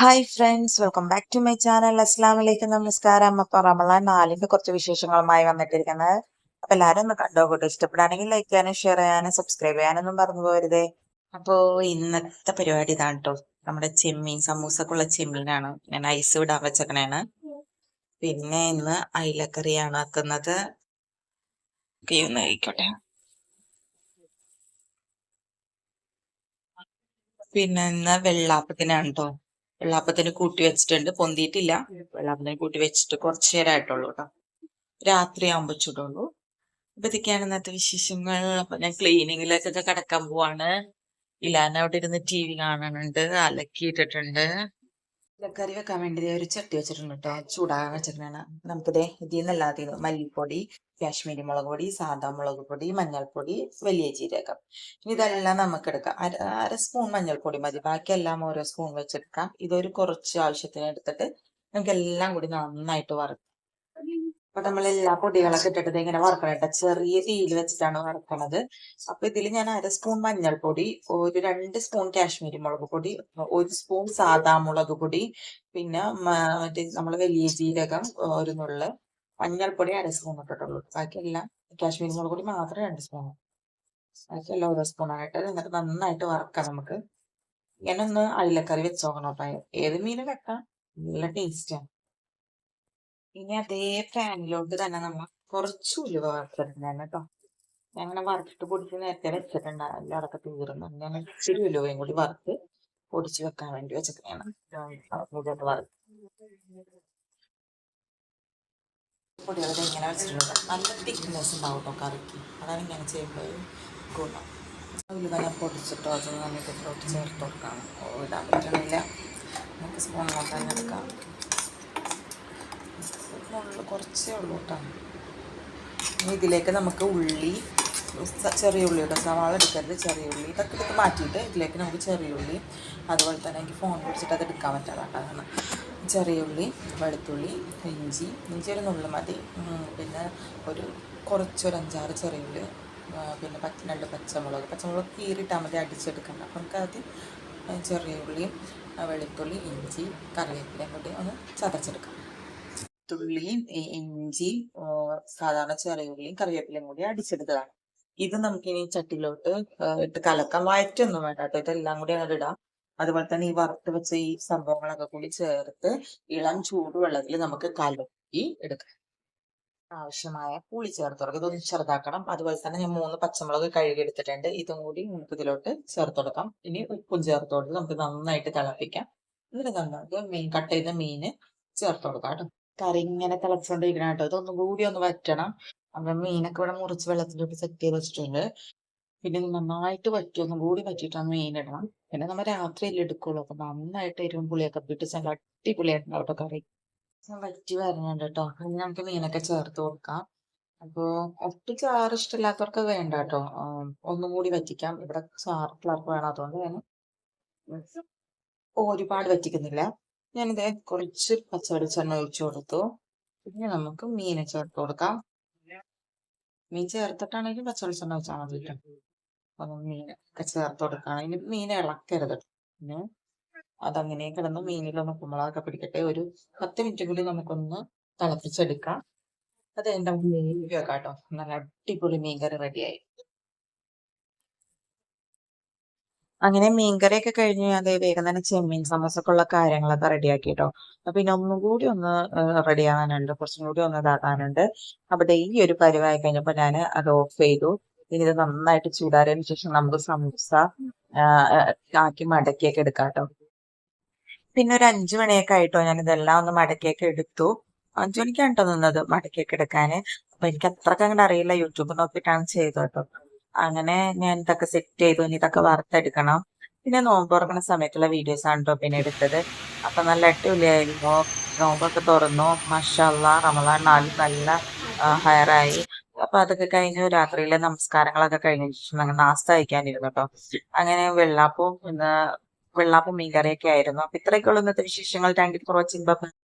Hi friends welcome back to my channel അസ്ലാം വലൈക്കും നമസ്കാരം അപ്പൊ റമലാൻ നാലിന്റെ കുറച്ച് വിശേഷങ്ങളുമായി വന്നിട്ടിരിക്കുന്നത്. അപ്പൊ എല്ലാരും ഒന്ന് കണ്ടോക്കട്ടെ ഇഷ്ടപ്പെടുകയാണെങ്കിൽ ലൈക്ക് ചെയ്യാനും ഷെയർ ചെയ്യാനും സബ്സ്ക്രൈബ് ചെയ്യാനൊന്നും പറഞ്ഞു പോരുതേ അപ്പോ ഇന്നത്തെ പരിപാടി ഇതാണ് കേട്ടോ നമ്മുടെ ചെമ്മീൻ സമൂസക്കുള്ള ചെമ്മീനാണ്. ഞാൻ ഐസ് വിടാൻ വെച്ചേക്കണേണ്. പിന്നെ ഇന്ന് അയിലക്കറിയാണ് ആക്കുന്നത്. ഒന്ന് കഴിക്കോട്ടെ. പിന്നെ ഇന്ന് വെള്ളാപ്പത്തിനാണ് കേട്ടോ വെള്ളാപ്പത്തിന് കൂട്ടി വെച്ചിട്ടുണ്ട്. പൊന്തിയിട്ടില്ല. വെള്ളാപ്പത്തിന് കൂട്ടി വെച്ചിട്ട് കുറച്ചു നേരമായിട്ടുള്ളൂ കേട്ടോ. രാത്രി ആകുമ്പോൾ ചുടുള്ളൂ. അപ്പൊ ഇതൊക്കെയാണ് ഇന്നത്തെ വിശേഷങ്ങൾ. അപ്പൊ ഞാൻ ക്ലീനിങ്ങിലേക്കൊക്കെ കിടക്കാൻ പോവാണ്. ഇലാന അവിടെ ഇരുന്ന് ടി വി കാണുന്നുണ്ട് അലക്കിയിട്ടിട്ടുണ്ട് കറി വെക്കാൻ വേണ്ടി ഒരു ചട്ടി വെച്ചിട്ടുണ്ട് കേട്ടോ. ചൂടാകാൻ വെച്ചിട്ടുണ്ടാണ് നമുക്കിതേ ഇതിൽ നിന്നല്ലാതെ മല്ലിപ്പൊടി കാശ്മീരി മുളക് പൊടി സാധാ മുളക് പൊടി മഞ്ഞൾപ്പൊടി വലിയ ജീരകം. ഇനി ഇതെല്ലാം നമുക്ക് എടുക്കാം അര അര സ്പൂൺ മഞ്ഞൾപ്പൊടി മതി. ബാക്കിയെല്ലാം ഓരോ സ്പൂൺ വെച്ചെടുക്കാം. ഇതൊരു കുറച്ച് ആവശ്യത്തിന് എടുത്തിട്ട് നമുക്ക് എല്ലാം കൂടി നന്നായിട്ട് വറുക്കാം. അപ്പൊ നമ്മൾ എല്ലാ പൊടികളൊക്കെ ഇട്ടിട്ട് ഇങ്ങനെ വറക്കണം കേട്ടോ. ചെറിയ തീയിൽ വെച്ചിട്ടാണ് വറക്കണത്. അപ്പൊ ഇതിൽ ഞാൻ അര സ്പൂൺ മഞ്ഞൾപ്പൊടി ഒരു രണ്ട് സ്പൂൺ കാശ്മീരി മുളക് പൊടി ഒരു സ്പൂൺ സാദാ മുളക് പൊടി പിന്നെ മറ്റേ നമ്മൾ വലിയ ജീരകം ഒരു നുള്ള് മഞ്ഞൾപ്പൊടി അര സ്പൂൺ ഇട്ടിട്ടുള്ളൂ. ബാക്കിയെല്ലാം കാശ്മീരി മുളക് പൊടി മാത്രം രണ്ട് സ്പൂൺ. ബാക്കിയെല്ലാം ഓരോ സ്പൂൺ ആയിട്ട് എന്നിട്ട് നന്നായിട്ട് വറക്കാം നമുക്ക്. ഇങ്ങനെ ഒന്ന് അയിലക്കറി വെച്ച് നോക്കണം കേട്ടോ ഏത് മീനും വെക്കാം? നല്ല ടേസ്റ്റാണ് ഇനി അതേ ഫാനിലോട്ട് തന്നെ നമ്മൾ കുറച്ച് ഉലുവ വറുത്തിട്ടുണ്ടായിരുന്നു കേട്ടോ ഞങ്ങനെ വറുത്തിട്ട് പൊടിച്ച് നേരത്തെ വെച്ചിട്ടുണ്ടായിരുന്നു അടക്ക തീർന്നു. ഞാൻ ഇച്ചിരി ഉലുവയും കൂടി വറുത്ത് പൊടിച്ച് വെക്കാൻ വേണ്ടി വെച്ചിട്ടാണ് വറുത്ത് പൊടികളൊക്കെ ഇങ്ങനെ വെച്ചിട്ടുണ്ട്. നല്ല തിക്നെസ് ഉണ്ടാവും കേട്ടോ കറിക്ക്. അതാണ് ഇങ്ങനെ ചെയ്യുമ്പോൾ ഗുണം. ഉലുവന പൊടിച്ചിട്ടോ അത് നമുക്ക് ഇതിലോട്ട് ചേർത്ത് കൊടുക്കാം ഇടാൻ പറ്റണില്ല. നമുക്ക് സ്പൂൺ തന്നെ എടുക്കാം. സ്പൂണുള്ള കുറച്ചേ ഉള്ളൂ കേട്ടോ ഇതിലേക്ക് നമുക്ക് ഉള്ളി ചെറിയ ചെറിയ ഉള്ളിയുടെ സവാള എടുക്കരുത്. ചെറിയ ഉള്ളി. ഇതൊക്കെ എടുത്ത് മാറ്റിയിട്ട് ഇതിലേക്ക് നമുക്ക് ചെറിയ ഉള്ളി അതുപോലെ തന്നെ എനിക്ക് ഫോൺ പിടിച്ചിട്ട് അത് എടുക്കാൻ പറ്റാതാണ് ഉള്ളി വെളുത്തുള്ളി ഇഞ്ചി ഇഞ്ചി ഒരു നുള്ളു മതി. പിന്നെ ഒരു കുറച്ചൊരു അഞ്ചാറ് ചെറിയുള്ളി പിന്നെ പച്ച രണ്ട് പച്ചമുളക്. പച്ചമുളക് കീറിയിട്ടാൽ മതി അടിച്ചെടുക്കണം അപ്പം നമുക്ക് ആദ്യം ചെറിയ ഉള്ളിയും വെളുത്തുള്ളി ഇഞ്ചി കറിവേപ്പിലയും കൂടി ഒന്ന് ചതച്ചെടുക്കാം. വെളുത്തുള്ളിയും ഇ- ഇഞ്ചി സാധാരണ ചെറിയ ഉള്ളിയും കറിവേപ്പിലയും കൂടി അടിച്ചെടുത്തതാണ്. ഇത് നമുക്കിനി ചട്ടിയിലോട്ട് ഇട്ട് കലക്കാം വയറ്റൊന്നും വേണ്ട കേട്ടോ. ഇതെല്ലാം കൂടി അങ്ങോട്ട് ഇടാം. അതുപോലെ തന്നെ ഈ വറുത്ത് വെച്ച ഈ സംഭവങ്ങളൊക്കെ കൂടി ചേർത്ത് ഇളം ചൂടുവെള്ളത്തിൽ നമുക്ക് കലക്കി എടുക്കാം. ആവശ്യമായ പുളി ചേർത്ത് കൊടുക്കുക ഇതൊന്ന് ചെറുതാക്കണം. അതുപോലെ തന്നെ ഞാൻ മൂന്ന് പച്ചമുളക് കഴുകി എടുത്തിട്ടുണ്ട്. ഇതും കൂടി നമുക്ക് ഇതിലോട്ട് ചേർത്ത് കൊടുക്കാം. ഇനി ഉപ്പും ചേർത്ത് കൊടുത്ത് നമുക്ക് നന്നായിട്ട് തിളപ്പിക്കാം. എന്നിട്ട് നമുക്ക് മീൻ കട്ട് ചെയ്ത മീന് ചേർത്ത് കൊടുക്കാം കേട്ടോ. കറി ഇങ്ങനെ തിളച്ചുകൊണ്ടിരിക്കണം കേട്ടോ. ഇതൊന്നും കൂടി ഒന്ന് വറ്റണം. അപ്പൊ മീനൊക്കെ ഇവിടെ മുറിച്ച് വെള്ളത്തിലോട്ട് സെറ്റ് ചെയ്ത് വെച്ചിട്ടുണ്ട്. പിന്നെ നന്നായിട്ട് വറ്റി. കൂടി വറ്റിയിട്ടാണ് മീൻ ഇടണം. പിന്നെ നമ്മൾ രാത്രിയല്ലേ എടുക്കുള്ളൂ. അപ്പൊ നന്നായിട്ട് എരിവും പുളിയൊക്കെ ഇട്ട് നല്ല അടിപൊളിയായിട്ടുണ്ടാവും കേട്ടോ കറി. വറ്റി വരുന്നുണ്ട് കേട്ടോ. ഇനി നമുക്ക് മീനൊക്കെ ചേർത്ത് കൊടുക്കാം. അപ്പോ ഒട്ടും ചാറ് ഇഷ്ടമില്ലാത്തവർക്ക് വേണ്ട കേട്ടോ. ഒന്നും കൂടി വറ്റിക്കാം. ഇവിടെ ചാറ് പിള്ളേർക്ക് വേണം. അതുകൊണ്ട് ഞാൻ ഒരുപാട് വറ്റിക്കുന്നില്ല. ഞാനിത് കുറച്ച് പച്ച വെളിച്ചെണ്ണ ഒഴിച്ചു കൊടുത്തു. പിന്നെ നമുക്ക് മീനെ ചേർത്ത് കൊടുക്കാം. മീൻ ചേർത്തിട്ടാണെങ്കിൽ പച്ച വെളിച്ചെണ്ണ വെച്ചാൽ മതി അപ്പൊ മീനൊക്കെ ചേർത്ത് കൊടുക്കണം. ഇനി മീൻ ഇളക്കരുത്. പിന്നെ അതങ്ങനെ കിടന്ന് മീനിലൊന്ന് കുമ്പളൊക്കെ പിടിക്കട്ടെ. ഒരു പത്ത് മിനിറ്റ് കൂടി നമുക്കൊന്ന് തിളപ്പിച്ചെടുക്കാം. അത് എന്റെ മീൻ കേട്ടോ. നല്ല അടിപൊളി മീൻകറി റെഡിയായി അങ്ങനെ മീൻകറിയൊക്കെ കഴിഞ്ഞ് അതേ വേഗം തന്നെ ചെമ്മീൻ സമോസക്കുള്ള കാര്യങ്ങളൊക്കെ റെഡിയാക്കി കേട്ടോ. അപ്പൊ പിന്നെ ഒന്നും കൂടി ഒന്ന് റെഡി ആവാനുണ്ട്. കുറച്ചും കൂടി ഒന്ന് ഇതാക്കാനുണ്ട്. അപ്പൊ ഈ ഒരു പരിവായി കഴിഞ്ഞപ്പോ ഞാൻ അത് ഓഫ് ചെയ്തു. ഇനി ഇത് നന്നായിട്ട് ചൂടാറിയതിനു ശേഷം നമുക്ക് സമൂസ ആക്കി മടക്കിയൊക്കെ എടുക്കാം കേട്ടോ പിന്നെ ഒരു അഞ്ചു മണിയൊക്കെ ആയിട്ടോ ഞാൻ ഇതെല്ലാം ഒന്ന് മടക്കിയൊക്കെ എടുത്തു. അഞ്ചു മണിക്കാണ് കേട്ടോ നിന്നത് മടക്കിയൊക്കെ എടുക്കാന്. അപ്പൊ എനിക്ക് അത്രയ്ക്ക് അങ്ങോട്ട് അറിയില്ല യൂട്യൂബ് നോക്കിയിട്ടാണ് ചെയ്തത് കേട്ടോ അങ്ങനെ ഞാൻ ഇതൊക്കെ സെറ്റ് ചെയ്തു ഇനി ഇതൊക്കെ വറുത്തെടുക്കണം. പിന്നെ നോമ്പ് തുറക്കുന്ന സമയത്തുള്ള വീഡിയോസ് ആണ് കേട്ടോ പിന്നെ എടുത്തത്. അപ്പൊ നല്ല അടിപൊളിയായിരുന്നു. നോമ്പൊക്കെ തുറന്നു. മഷാല്ല റമദാൻ നാല് നല്ല ഹയറായി. അപ്പൊ അതൊക്കെ കഴിഞ്ഞു രാത്രിയിലെ നമസ്കാരങ്ങളൊക്കെ കഴിഞ്ഞ ശേഷം ഞങ്ങൾ നാസ്ത കഴിക്കാനിരുന്നു കേട്ടോ. അങ്ങനെ വെള്ളാപ്പും വെള്ളാപ്പും മീൻകറിയൊക്കെ ആയിരുന്നു. അപ്പൊ ഇത്രയൊക്കെയുള്ള ഇന്നത്തെ വിശേഷങ്ങൾ. Thank you for watching. Bye.